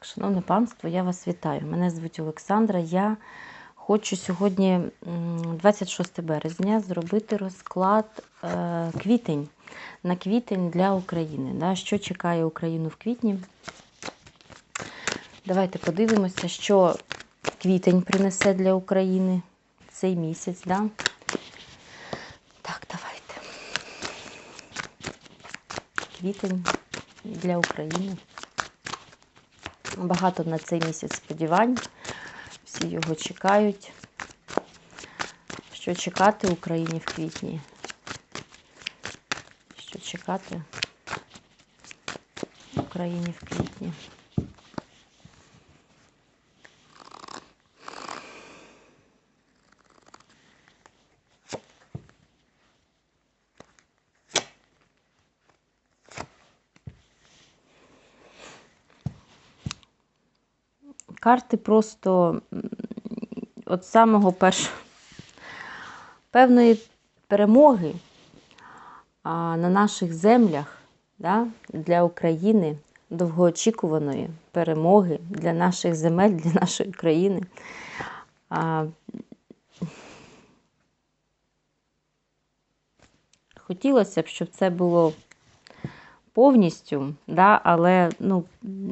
Так, шановне панство, я вас вітаю. Мене звуть Олександра. Я хочу сьогодні, 26 березня, зробити розклад е, квітень на квітень для України. Що чекає Україну в квітні? Давайте подивимося, що квітень принесе для України цей місяць. Да? Так, давайте. Квітень для України. Багато на цей місяць сподівань. Всі його чекають. Що чекати Україні в квітні? Що чекати Україні в квітні? Карти просто от самого першого певної перемоги а, на наших землях да, для України, довгоочікуваної перемоги для наших земель, для нашої країни. А, хотілося б, щоб це було повністю, да, але ну,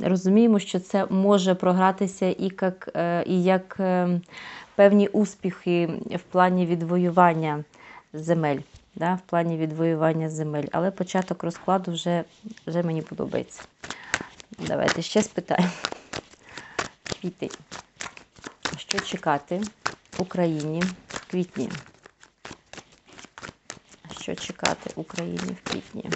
розуміємо, що це може програтися і як, е, і як е, певні успіхи в плані відвоювання земель. Да, в плані відвоювання земель. Але початок розкладу вже, вже мені подобається. Давайте ще спитаємо. Квітень. Що чекати Україні в квітні? Що чекати Україні в квітні?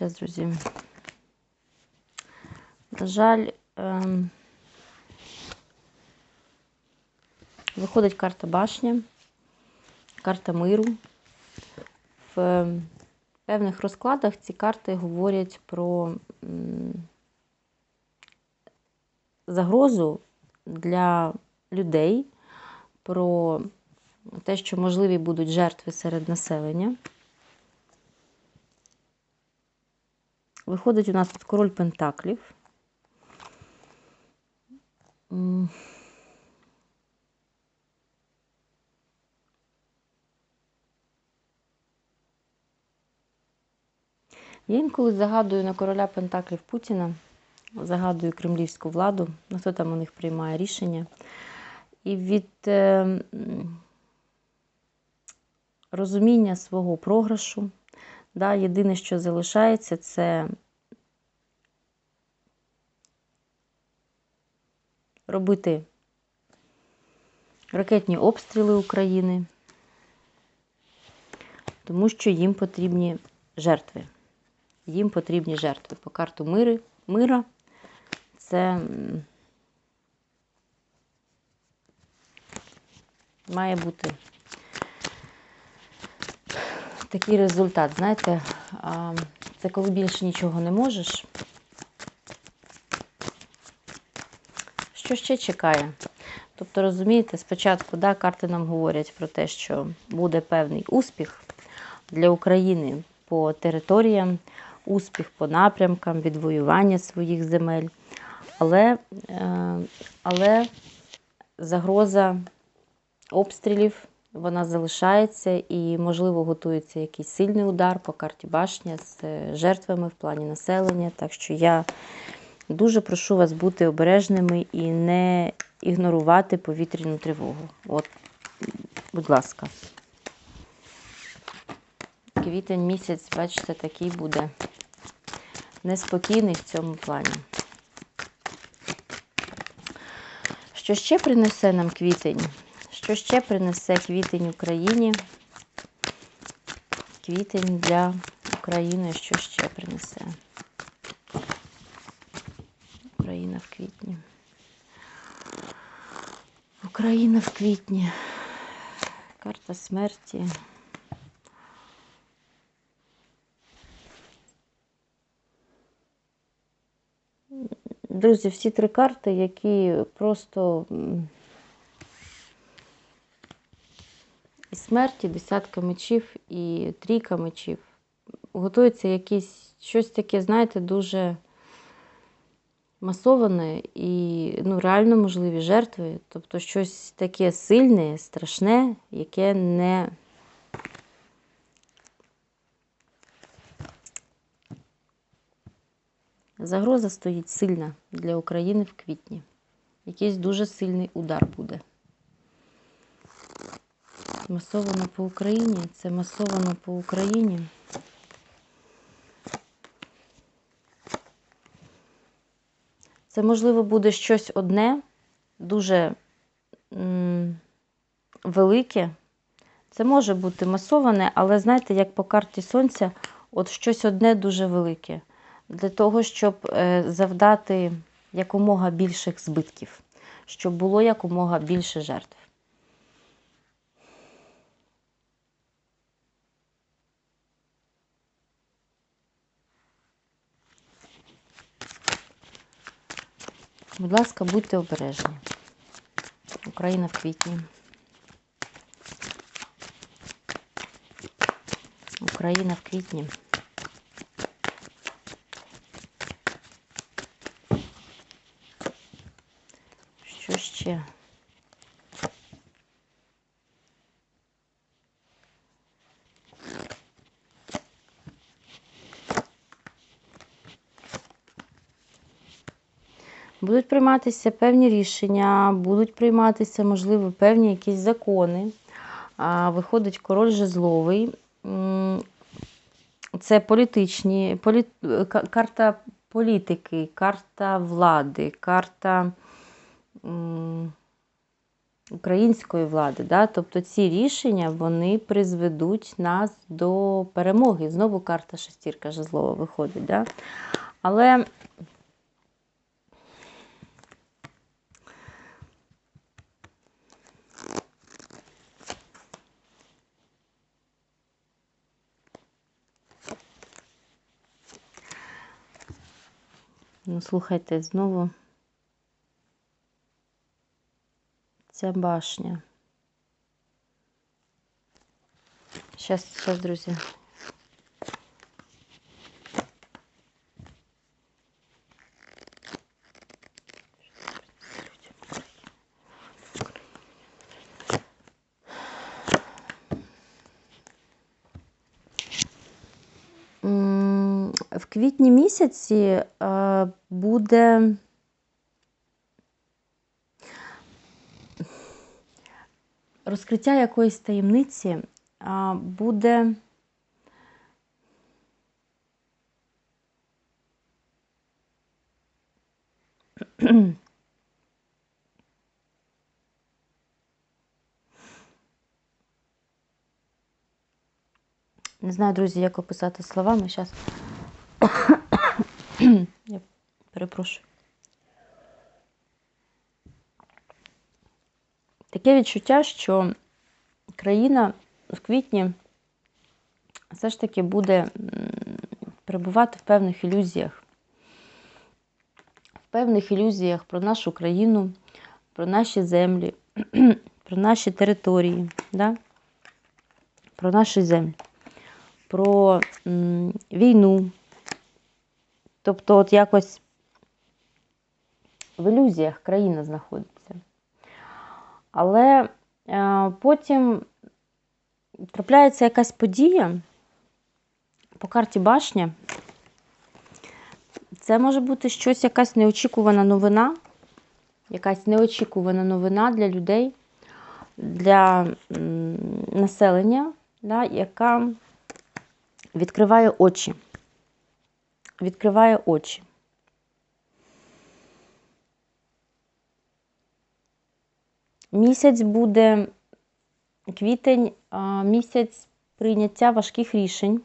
Зараз, друзі. На жаль, ем, виходить карта башня, карта миру. В певних розкладах ці карти говорять про загрозу для людей, про те, що можливі будуть жертви серед населення. Виходить у нас тут король Пентаклів. Я інколи загадую на короля Пентаклів Путіна, загадую кремлівську владу, ну, хто там у них приймає рішення. І від е, розуміння свого програшу, да, єдине, що залишається, це робити ракетні обстріли України, тому що їм потрібні жертви. Їм потрібні жертви. По карту мири, мира це має бути такий результат. Знаєте, це коли більше нічого не можеш. Що ще чекає? Тобто, розумієте, спочатку да, карти нам говорять про те, що буде певний успіх для України по територіям, успіх по напрямкам, відвоювання своїх земель. Але, е, але загроза обстрілів вона залишається і, можливо, готується якийсь сильний удар по карті башня з е, жертвами в плані населення. Так що я дуже прошу вас бути обережними і не ігнорувати повітряну тривогу. От, будь ласка. Квітень місяць, бачите, такий буде неспокійний в цьому плані. Що ще принесе нам квітень? Що ще принесе квітень Україні? Квітень для України, що ще принесе? Україна в квітні. Україна в квітні. Карта смерті. Друзі, всі три карти, які просто м, і смерті, десятка мечів і трійка мечів. Готується якісь щось таке, знаєте, дуже масоване і ну, реально можливі жертви. Тобто щось таке сильне, страшне, яке не. Загроза стоїть сильна для України в квітні. Якийсь дуже сильний удар буде. Масовано по Україні. Це масовано по Україні. Це, можливо, буде щось одне, дуже м, велике. Це може бути масоване, але знаєте, як по карті Сонця, от щось одне дуже велике. Для того, щоб е, завдати якомога більших збитків, щоб було якомога більше жертв. Будь ласка, будьте обережні. Україна в квітні. Україна в квітні. Що ще? Будуть прийматися певні рішення, будуть прийматися, можливо, певні якісь закони. Виходить король жезловий. Це політичні, полі... карта політики, карта влади, карта української влади. Да? Тобто ці рішення вони призведуть нас до перемоги. Знову карта шестірка жезлова виходить. Да? Але Ну, слухайте, знову ця башня. Щас, щас, друзі. В квітні місяці буде розкриття якоїсь таємниці, буде Не знаю, друзі, як описати словами. Зараз. Я перепрошую. Таке відчуття, що країна в квітні все ж таки буде перебувати в певних ілюзіях. В певних ілюзіях про нашу країну, про наші землі, про наші території, да? про наші землі про війну. Тобто, от якось в ілюзіях країна знаходиться. Але е, потім трапляється якась подія по карті башня. Це може бути щось, якась неочікувана новина, якась неочікувана новина для людей, для населення, да, яка відкриває очі. Відкриває очі. Місяць буде квітень, місяць прийняття важких рішень.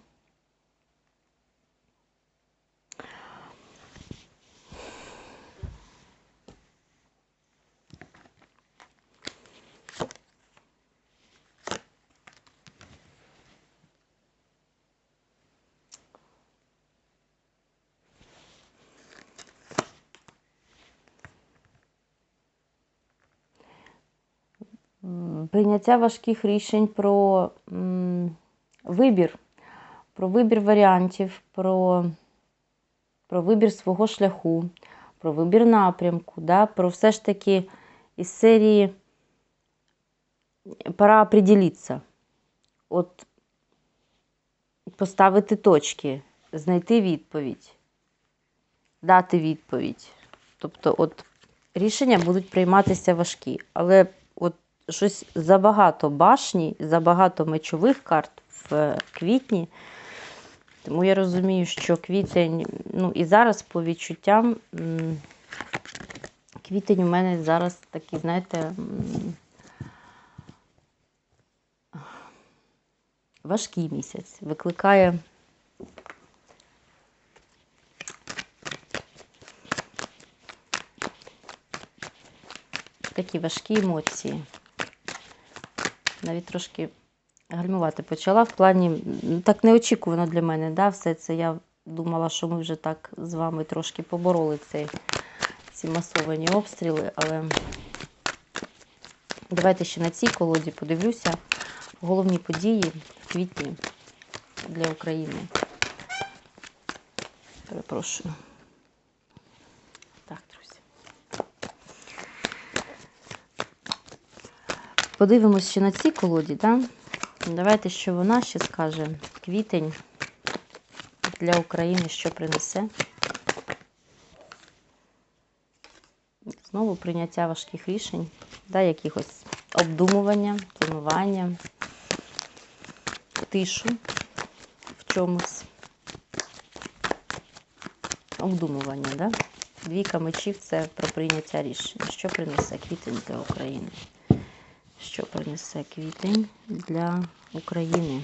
Прийняття важких рішень про вибір, про вибір варіантів, про, про вибір свого шляху, про вибір напрямку, да? про все ж таки із серії пора определитися. От поставити точки, знайти відповідь, дати відповідь. Тобто, от рішення будуть прийматися важкі, але щось забагато башні, забагато мечових карт в квітні. Тому я розумію, що квітень, ну і зараз по відчуттям, квітень у мене зараз такий, знаєте, важкий місяць. Викликає такі важкі емоції. Навіть трошки гальмувати почала в плані, так неочікувано для мене, да, все це. Я думала, що ми вже так з вами трошки побороли цей, ці масовані обстріли, але давайте ще на цій колоді подивлюся головні події в квітні для України. Перепрошую. Так, друзі. Подивимось ще на цій колоді, да? Давайте, що вона ще скаже. Квітень для України, що принесе. Знову прийняття важких рішень, да, якихось обдумування, планування, тишу в чомусь. Обдумування, да? Двійка мечів це про прийняття рішень. Що принесе квітень для України? Що принесе квітень для України?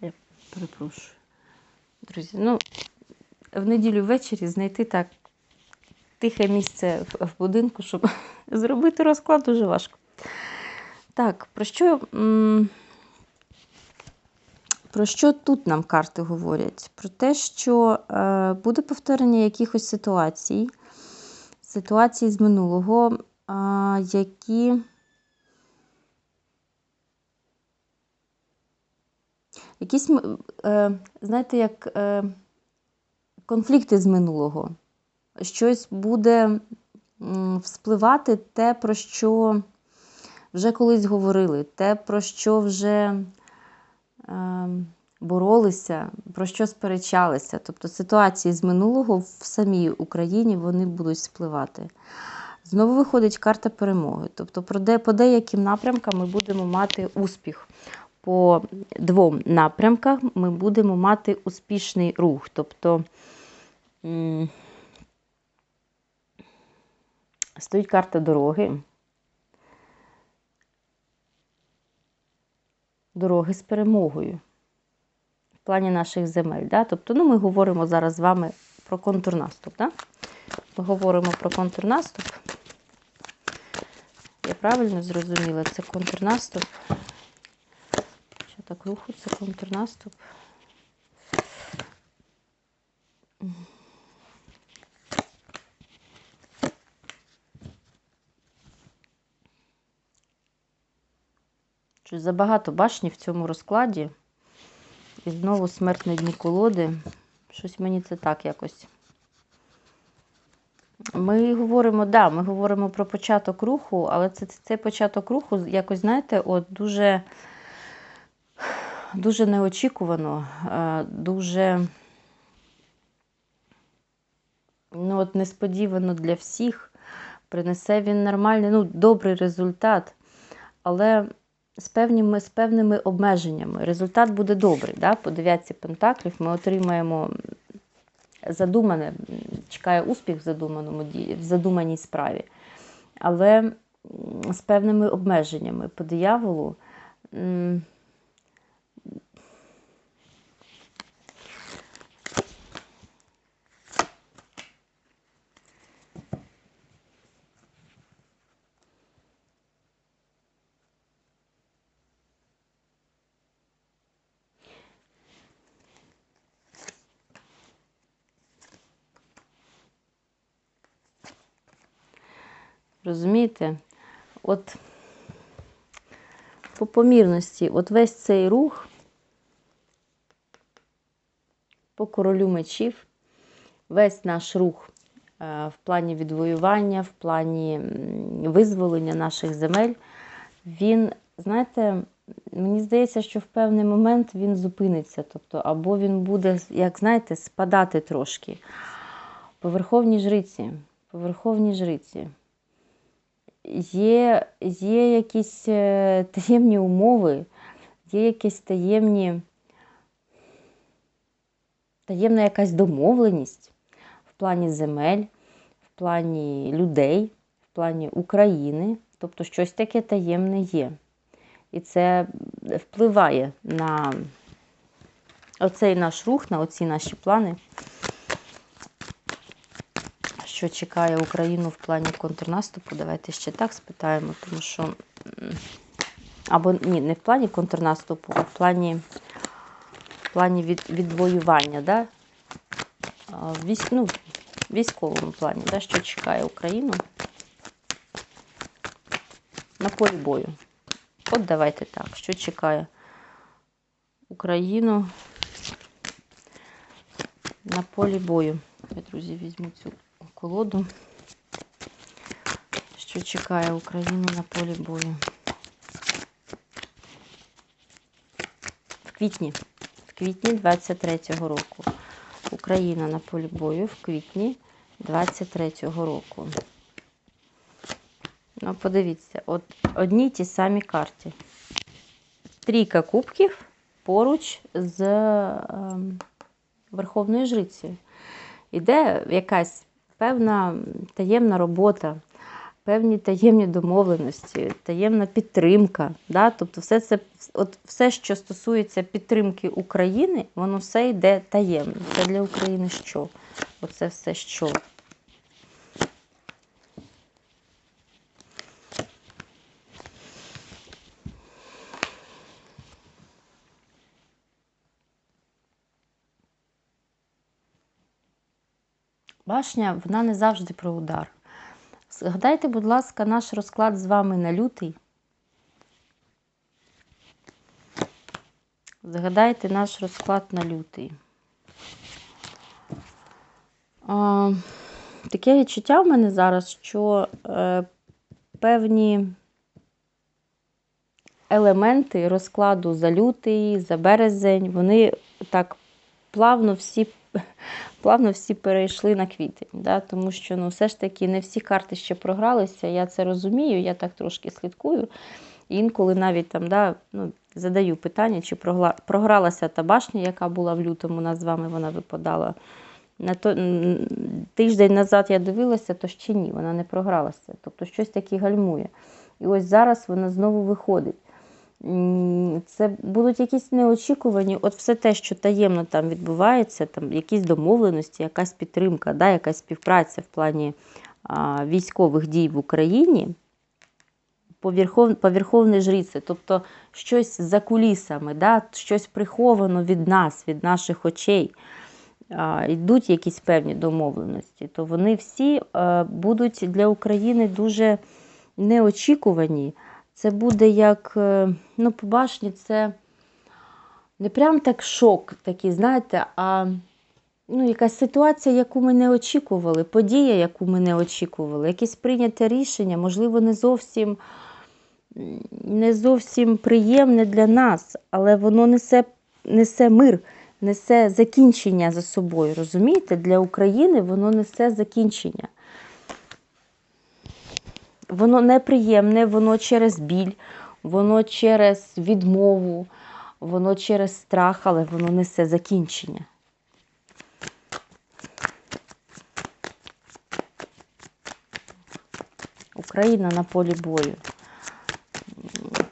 Я перепрошую. Друзі, ну, в неділю ввечері знайти так тихе місце в, будинку, щоб зробити розклад дуже важко. Так, про що, про що тут нам карти говорять? Про те, що е, буде повторення якихось ситуацій, ситуацій з минулого, які. Якісь, е, знаєте, як е, конфлікти з минулого. Щось буде вспливати те, про що вже колись говорили, те, про що вже е, боролися, про що сперечалися. Тобто ситуації з минулого в самій Україні вони будуть спливати. Знову виходить карта перемоги. Тобто, по деяким напрямкам ми будемо мати успіх. По двом напрямках ми будемо мати успішний рух. Тобто стоїть карта дороги. Дороги з перемогою в плані наших земель. Да? Тобто, ну, ми говоримо зараз з вами про контрнаступ. Да? Ми говоримо про контрнаступ. Я правильно зрозуміла, це контрнаступ. Що так руху, це контрнаступ. Щось забагато башні в цьому розкладі. І знову смерть на дні колоди. Щось мені це так якось. Ми говоримо, да, ми говоримо про початок руху, але це, цей початок руху якось, знаєте, от дуже, дуже неочікувано, е, дуже ну, от несподівано для всіх. Принесе він нормальний, ну, добрий результат, але з певними, з певними обмеженнями. Результат буде добрий. Да? По дев'ятці пентаклів ми отримаємо задумане, чекає успіх в задуманому в задуманій справі, але з певними обмеженнями по дияволу. Розумієте? От по помірності, от весь цей рух по королю мечів, весь наш рух е, в плані відвоювання, в плані визволення наших земель, він, знаєте, мені здається, що в певний момент він зупиниться. Тобто, або він буде, як знаєте, спадати трошки. По верховній жриці, по верховній жриці. Є, є якісь е, таємні умови, є якісь таємні, таємна якась домовленість в плані земель, в плані людей, в плані України. Тобто щось таке таємне є. І це впливає на оцей наш рух, на оці наші плани, що чекає Україну в плані контрнаступу. Давайте ще так спитаємо, тому що. Або ні, не в плані контрнаступу, а в плані, в плані від, відвоювання, да? Військ, ну, в військовому плані, да? що чекає Україну на полі бою. От давайте так, що чекає Україну на полі бою. Я, друзі, візьму цю колоду. Що чекає Україну на полі бою? В квітні. В квітні 23-го року. Україна на полі бою в квітні 23-го року. Ну, подивіться, от одні ті самі карти. Трійка кубків поруч з ем, Верховною Жрицею. Іде якась певна таємна робота, певні таємні домовленості, таємна підтримка. Да? Тобто, все це, от все, що стосується підтримки України, воно все йде таємно. Це для України що? Оце все що? Башня, вона не завжди про удар. Згадайте, будь ласка, наш розклад з вами на лютий. Згадайте наш розклад на лютий. А, таке відчуття в мене зараз, що е, певні елементи розкладу за лютий, за березень, вони так плавно всі плавно всі перейшли на квітень. Да? Тому що ну, все ж таки не всі карти ще програлися. Я це розумію, я так трошки слідкую. Інколи навіть там да, ну, задаю питання, чи прогла... програлася та башня, яка була в лютому, нас з вами вона випадала. На то... Тиждень назад я дивилася, то ще ні, вона не програлася. Тобто щось таке гальмує. І ось зараз вона знову виходить. Це будуть якісь неочікувані, от все те, що таємно там відбувається, там якісь домовленості, якась підтримка, да, якась співпраця в плані а, військових дій в Україні по, верхов, по тобто щось за кулісами, да, щось приховано від нас, від наших очей. А, Йдуть якісь певні домовленості, то вони всі е, будуть для України дуже неочікувані. Це буде як, е, ну, по башні, це не прям так шок такий, знаєте, а ну, якась ситуація, яку ми не очікували, подія, яку ми не очікували, якесь прийняте рішення, можливо, не зовсім, не зовсім приємне для нас, але воно несе, несе мир, несе закінчення за собою. Розумієте? Для України воно несе закінчення. Воно неприємне, воно через біль, воно через відмову, воно через страх, але воно несе закінчення. Україна на полі бою.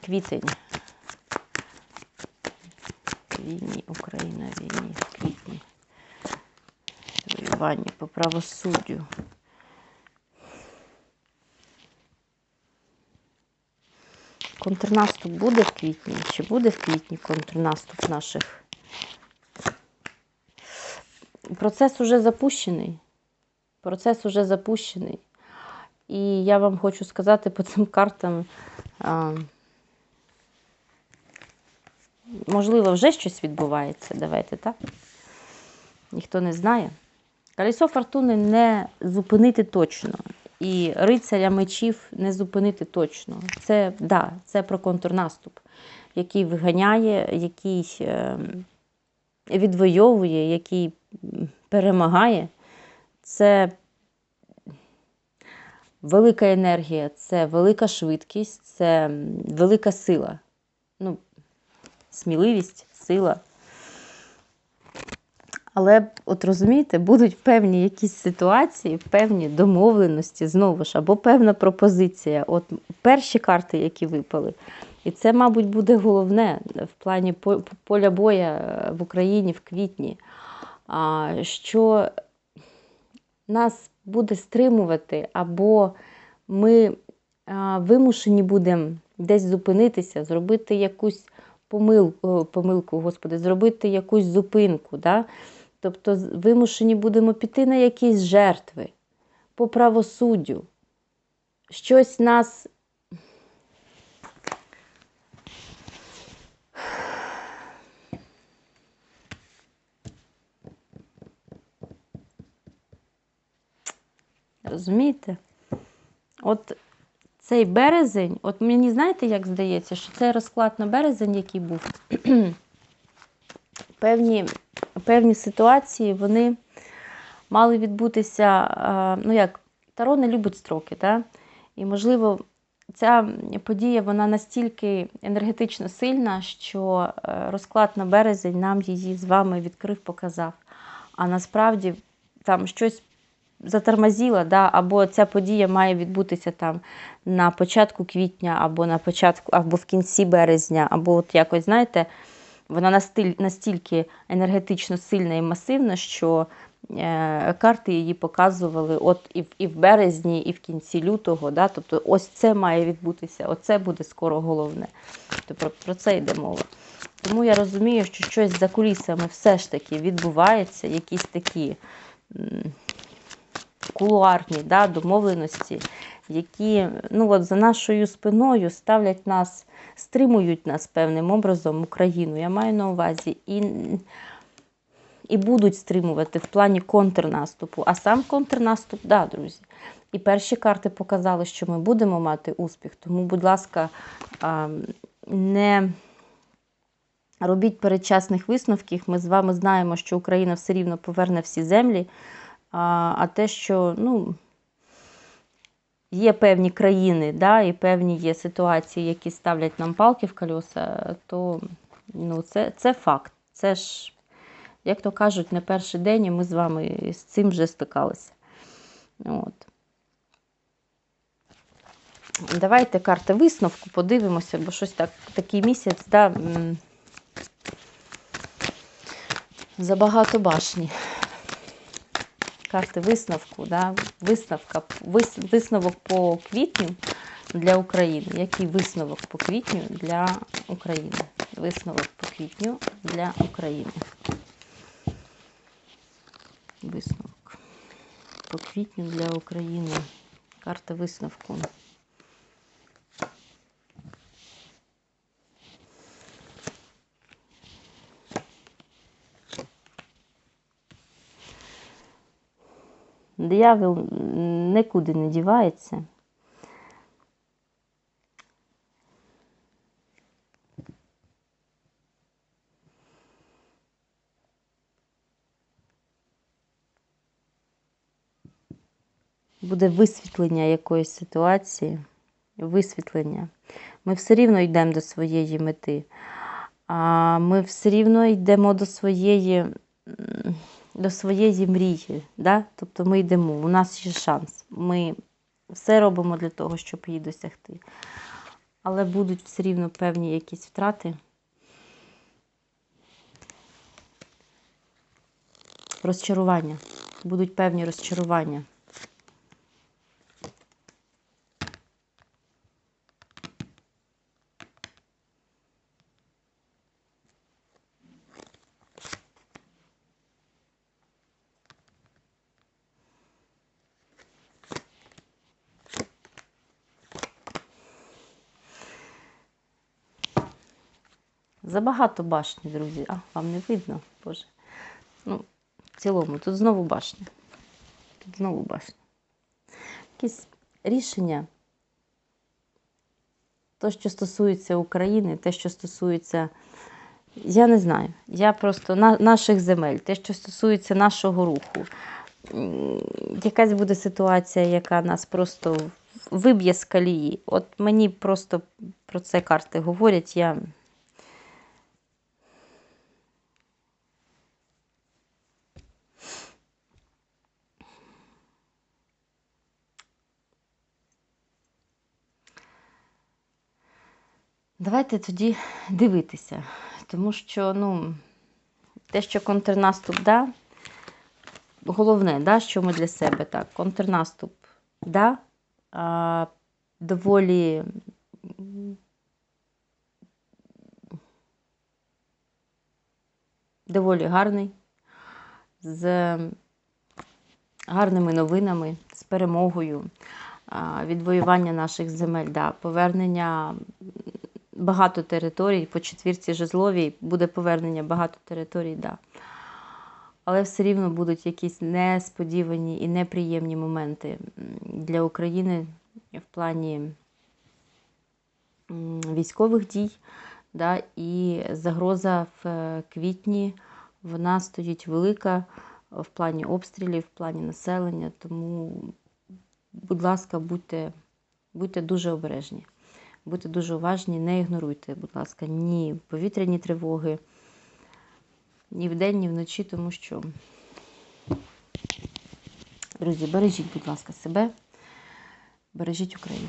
Квітень. Війні, Україна війні, квітні. Воювання по правосуддю. Контрнаступ буде в квітні? Чи буде в квітні контрнаступ наших? Процес уже запущений. Процес уже запущений. І я вам хочу сказати по цим картам. А, можливо, вже щось відбувається. Давайте так. Ніхто не знає. Колесо фортуни не зупинити точно. І рицаря мечів не зупинити точно. Це да, це про контрнаступ, який виганяє, який е, відвоює, який перемагає. Це велика енергія, це велика швидкість, це велика сила. Ну, сміливість, сила. Але, от розумієте, будуть певні якісь ситуації, певні домовленості, знову ж, або певна пропозиція. От перші карти, які випали. І це, мабуть, буде головне в плані поля боя в Україні в квітні, що нас буде стримувати, або ми вимушені будемо десь зупинитися, зробити якусь помилку, помилку Господи, зробити якусь зупинку. Да? Тобто вимушені будемо піти на якісь жертви по правосуддю. Щось нас. Розумієте? От цей березень, от мені знаєте, як здається, що цей розклад на березень, який був, певні, певні ситуації, вони мали відбутися, ну як, Таро не любить строки, да? і, можливо, ця подія вона настільки енергетично сильна, що е, розклад на березень нам її з вами відкрив, показав. А насправді там щось затормозило, да? або ця подія має відбутися там на початку квітня, або на початку, або в кінці березня, або от якось, знаєте, вона настільки енергетично сильна і масивна, що е, карти її показували от і в, і в березні, і в кінці лютого. Да? Тобто ось це має відбутися, оце буде скоро головне. Тобто про, про це йде мова. Тому я розумію, що щось за кулісами все ж таки відбувається, якісь такі кулуарні да, домовленості, які ну, от за нашою спиною ставлять нас, стримують нас певним образом Україну. Я маю на увазі. І, і будуть стримувати в плані контрнаступу. А сам контрнаступ, да, друзі. І перші карти показали, що ми будемо мати успіх. Тому, будь ласка, не робіть передчасних висновків. Ми з вами знаємо, що Україна все рівно поверне всі землі. А, те, що ну, є певні країни, да, і певні є ситуації, які ставлять нам палки в колеса, то ну, це, це факт. Це ж, як то кажуть, не перший день, і ми з вами з цим вже стикалися. От. Давайте карти висновку, подивимося, бо щось так, такий місяць, да, забагато башні. Карти висновку, да, висновка, вис, висновок по квітню для України. Який висновок по квітню для України? Висновок по квітню для України. Висновок по квітню для України. Карта висновку. Диявол нікуди не дівається. Буде висвітлення якоїсь ситуації, висвітлення. Ми все рівно йдемо до своєї мети. А ми все рівно йдемо до своєї, до своєї мрії. Да? Тобто ми йдемо, у нас є шанс. Ми все робимо для того, щоб її досягти. Але будуть все рівно певні якісь втрати. Розчарування. Будуть певні розчарування. Забагато башні, друзі. А, вам не видно, Боже. Ну, в цілому, тут знову башня. Тут знову башня. Якісь рішення, то, що стосується України, те, що стосується, я не знаю, я просто на, наших земель, те, що стосується нашого руху. Якась буде ситуація, яка нас просто виб'є з калії. От мені просто про це карти говорять. Я Давайте тоді дивитися, тому що ну, те, що контрнаступ да, головне, да, що ми для себе так, контрнаступ да, а, доволі доволі гарний, з гарними новинами, з перемогою, відвоювання наших земель, да, повернення багато територій, по четвірці жезловій буде повернення багато територій, да. Але все рівно будуть якісь несподівані і неприємні моменти для України в плані військових дій. Да, і загроза в е, квітні вона стоїть велика в плані обстрілів, в плані населення. Тому, будь ласка, будьте, будьте дуже обережні. Будьте дуже уважні, не ігноруйте, будь ласка, ні повітряні тривоги, ні вдень, ні вночі, тому що, друзі, бережіть, будь ласка, себе, бережіть Україну.